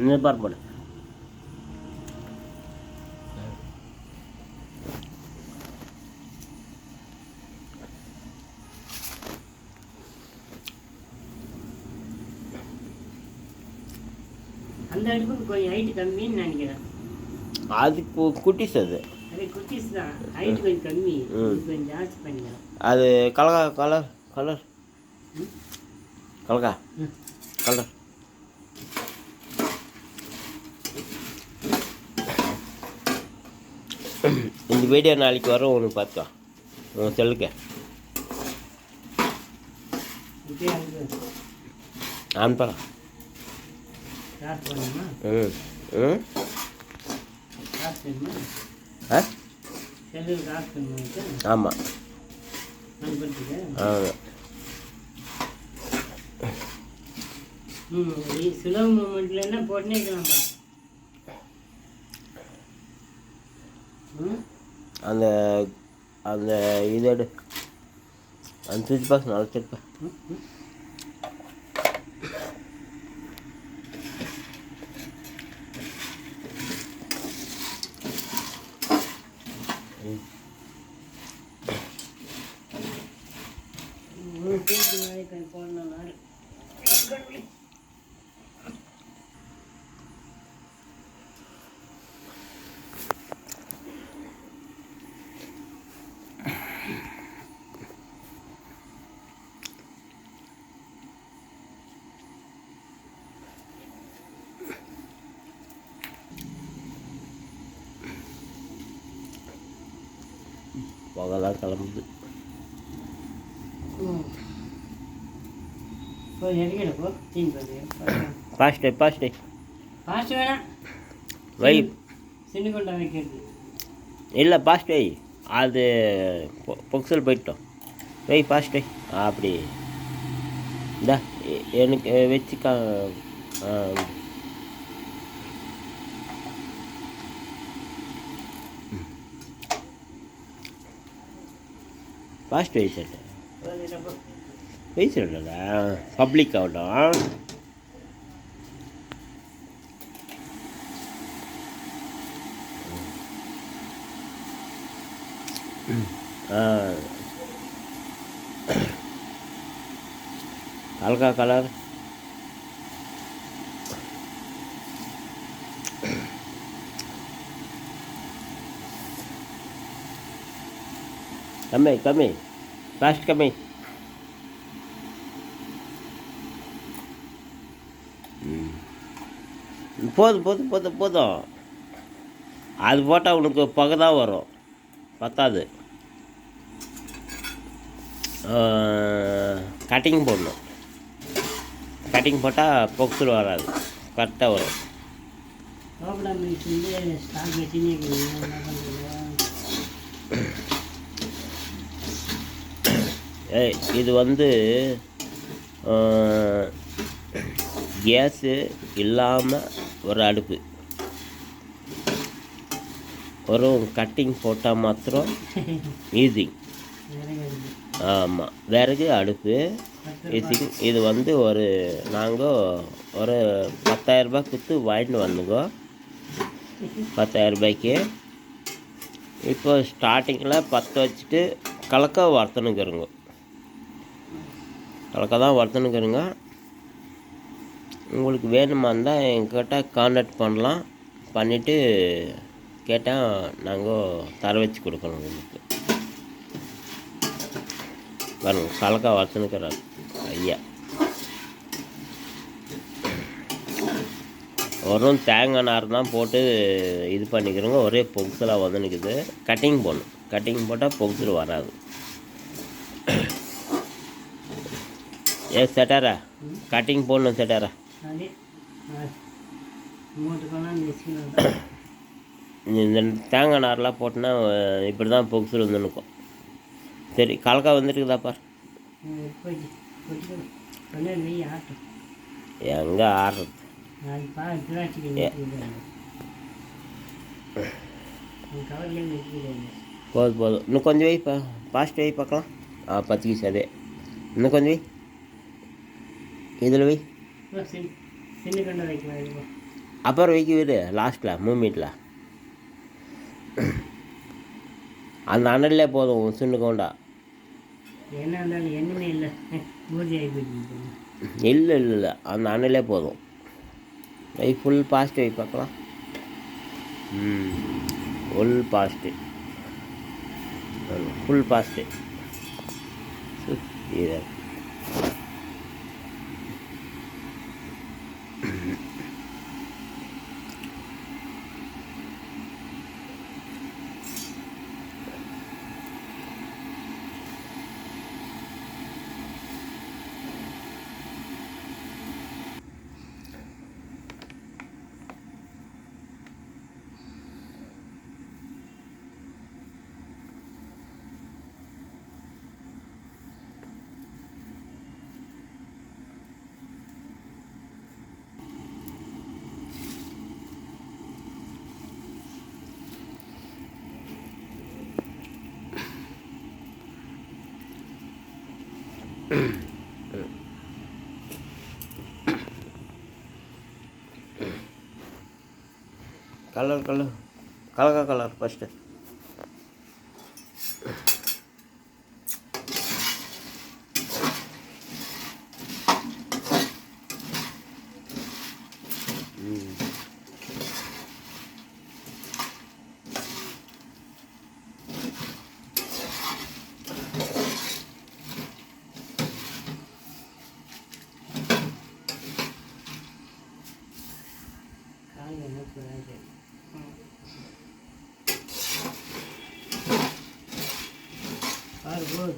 இந்த பார் போடு. அந்த அடுப்புக்கு கொஞ்சம் ஹைட்டு கம்மின்னு நினைக்கிறேன். அது குட்டிஸ் அது. அது கலகா கலர் கலர். கலகா. கலர் இந்த வீடியோ நாளைக்கு வரும் உனக்கு பார்த்துக்கோ சொல்லுங்க. அனுப்பலாம் ம் ம். ஆ? ஆமாம் அனுப்பிட்டுக்கு ஆமாம் ம் என்ன போட்டுனே இருக்கலாம்ப்பா ம் அந்த அந்த இது எடு. அந்த சுவிட்ச் பாக்ஸ் நல்லா வச்சிருப்பேன். புகலாம் கிளம்புது. Past past. பாஸ்ட் வேணாம் வை சின்ன கொண்டா வைக்கிறது. இல்லை பாஸ்ட். அது பொக்சல் போயிட்டோம். வை பாஸ்ட். அப்படி. இந்தா எனக்கு வச்சுக்கா லாஸ்ட் வெயிட் வெயிட் சொல்லல பப்ளிக் ஆகட்டும் அல்கா கலர் તમે તમે ફાસ્ટ તમે போதும் போதும் போதும் போதும். அது போட்டால் உனக்கு பகை தான் வரும். பத்தாது. கட்டிங் போடணும். கட்டிங் போட்டால் பொக்ஸில் வராது. கரெக்டாக வரும். ப்ராப்ளம் இது வந்து கேஸு இல்லாமல் ஒரு அடுப்பு. வெறும் கட்டிங் போட்டால் மாத்திரம் ஈஸி ஆமாம் விறகு அடுப்பு ஈஸிங் இது வந்து ஒரு நாங்கள் ஒரு பத்தாயிரரூபா கொடுத்து வாங்கிட்டு வந்துங்கோ. பத்தாயிரரூபாய்க்கு இப்போ ஸ்டார்டிங்கில் பற்ற வச்சுட்டு கலக்க வறுத்தணுங்கிறங்க. அழகாக தான் வறுத்தணுங்கிறங்க உங்களுக்கு வேணுமா இருந்தால் எங்கிட்ட கான்டாக்ட் பண்ணலாம். பண்ணிவிட்டு கேட்டால் நாங்கள் தர வச்சு கொடுக்கணும் உங்களுக்கு. வரணும் கலக்கா வறுத்துனுக்கிறார் ஐயா. வெறும் தேங்காய் நார் தான் போட்டு இது பண்ணிக்கிறோங்க. ஒரே பொக்ஸலாக வந்து நிற்குது கட்டிங் போடணும். கட்டிங் போட்டால் பொக்ஸல் வராது. ஏ செட்டாரா? கட்டிங் போடணும் வச்சுக்கணும் இந்த தேங்காய் நார்லாம் போட்டோன்னா இப்படி தான் பொக்ஸல் வந்து நிற்கும் சரி கலக்கா வந்துருக்குதா பார்? எங்கே ஆடுறது? போதும் போதும். இன்னும் கொஞ்சம் வை பா. பாஸ்ட் வை பார்க்கலாம். ஆ பத்து பீஸ் அதே இன்னும் கொஞ்சம் வை. இதில் வை. அப்புறம் வைக்க விடு லாஸ்ட்டில் மூமெண்ட்டில் அந்த அனல்லே போதும் உன் சின்ன கொண்டா இல்லை. இல்லை இல்லை அந்த அனலே போதும். வை ஃபுல் பாஸ்ட் வை பார்க்கலாம். ம் ஃபுல் பாஸ்ட்டு ஃபுல் பாஸ்ட்டு இது. Mm-hmm. கலர் கலர் கலக்கா கலர் ஃபஸ்ட்டு பாரு